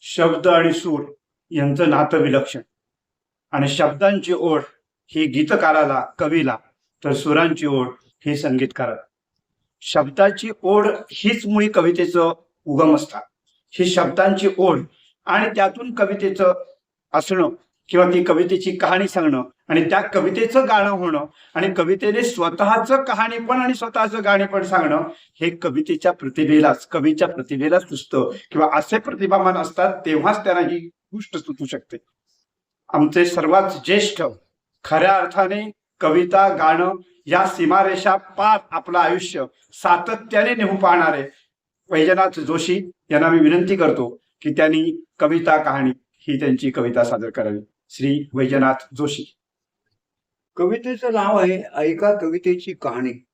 शब्द आणि सूर यांचं नातं विलक्षण. आणि शब्दांची ओढ ही गीतकाराला कवीला तर सुरांची ओढ ही संगीतकाराला. शब्दाची ओढ हीच मुळी कवितेचं उगम असतात. ही शब्दांची ओढ आणि त्यातून कवितेचं असणं किंवा ती कवितेची कहाणी सांगणं आणि त्या कवितेचं गाणं होणं आणि कवितेने स्वतःचं कहाणीपण आणि स्वतःचं गाणेपण सांगणं हे कवितेच्या प्रतिभेलाच कवीच्या प्रतिभेलाच सुचतं किंवा असे प्रतिभामान असतात तेव्हाच त्यांना ही गोष्ट सुचू शकते. आमचे सर्वात ज्येष्ठ खऱ्या अर्थाने कविता गाणं या सीमारेषा पार आपलं आयुष्य सातत्याने नेहू पाहणारे वैजनाथ जोशी यांना मी विनंती करतो की त्यांनी कविता कहाणी ही त्यांची कविता सादर करावी. श्री वैजनाथ जोशी. कवितेचं नाव आहे ऐका कवितेची कहाणी.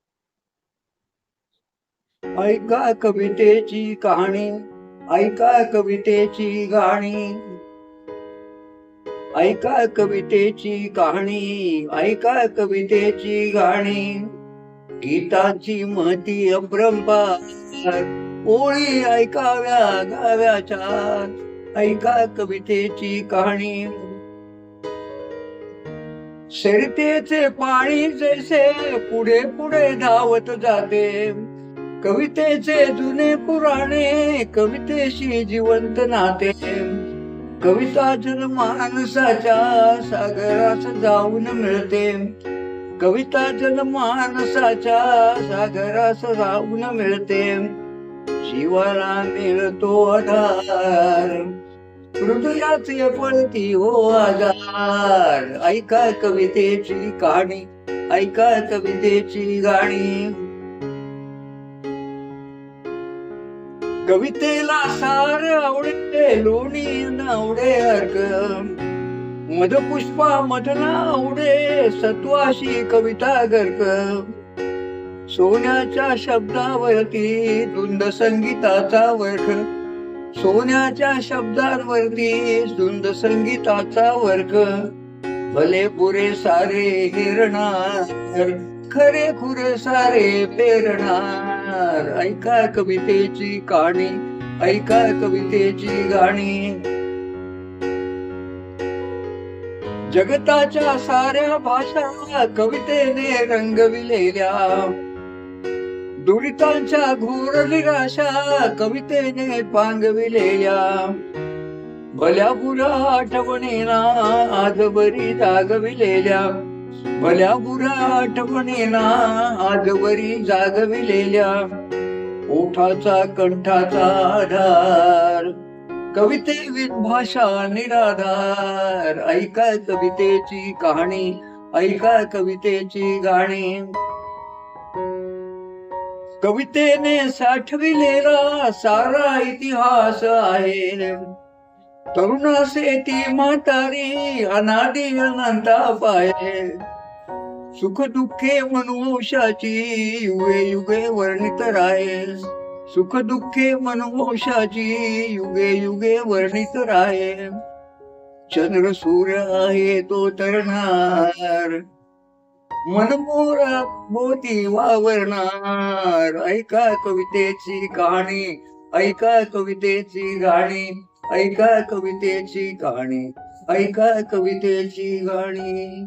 ऐका कवितेची कहाणी ऐका कवितेची गाणी. ऐका कवितेची कहाणी ऐका कवितेची गाणी. गीतांची महती अप्रंपार ओळी ऐकाव्या गाव्याच्या. ऐका कवितेची कहाणी. शर्यतेचे पाणी जैसे पुढे पुढे धावत जाते. कवितेचे जुने पुराणे कवितेशी जिवंत नाते. कविता जनमानसाच्या सागरास जाऊन मिळते. कविता जनमानसाच्या सागरास जाऊन मिळते. शिवाला मिळतो आधार. हृदयात पळती हो आजार ऐका कवितेची कहाणी ऐका कवितेची गाणी. कवितेला सार आवडे लोणी नावडे अर्क. मधपुष्पा मधना आवडे सत्वाशी कविता गर्क. सोन्याच्या शब्दावरती धुंद संगीताचा वर्ग सोन्याच्या शब्दांवरती सुंद संगीताचा वर्ग. भले पुरे सारे हिरणार खरे खुरे सारे पेरणार. ऐका कवितेची कहाणी ऐका कवितेची गाणी. जगताच्या साऱ्या भाषा कवितेने रंगविलेल्या. दुरितांच्या घोर निराशा कवितेने पांगविलेल्या भल्या बुरा आठवणीना आजवरी जागविलेल्या. भल्या बुरा आठवणीना आजवरी जागविलेल्या. ओठाचा कंठाचा आधार कविते भाषा निराधार. ऐका कवितेची कहाणी ऐका कवितेची गाणी. कवितेने साठविलेला सारा इतिहास आहे. तरुणासे ती म्हातारी अनादी अनंता पाहे. सुख दुःखे मनुवंशाची युगे युगे वर्णित राहे. सुख दुःखे मनुवंशाची युगे युगे वर्णित राहे. चंद्र सूर्य आहे तो तरणार. मनमोरा मोती वावरणार. ऐका कवितेची कहाणी ऐका कवितेची गाणी ऐका कवितेची कहाणी ऐका कवितेची गाणी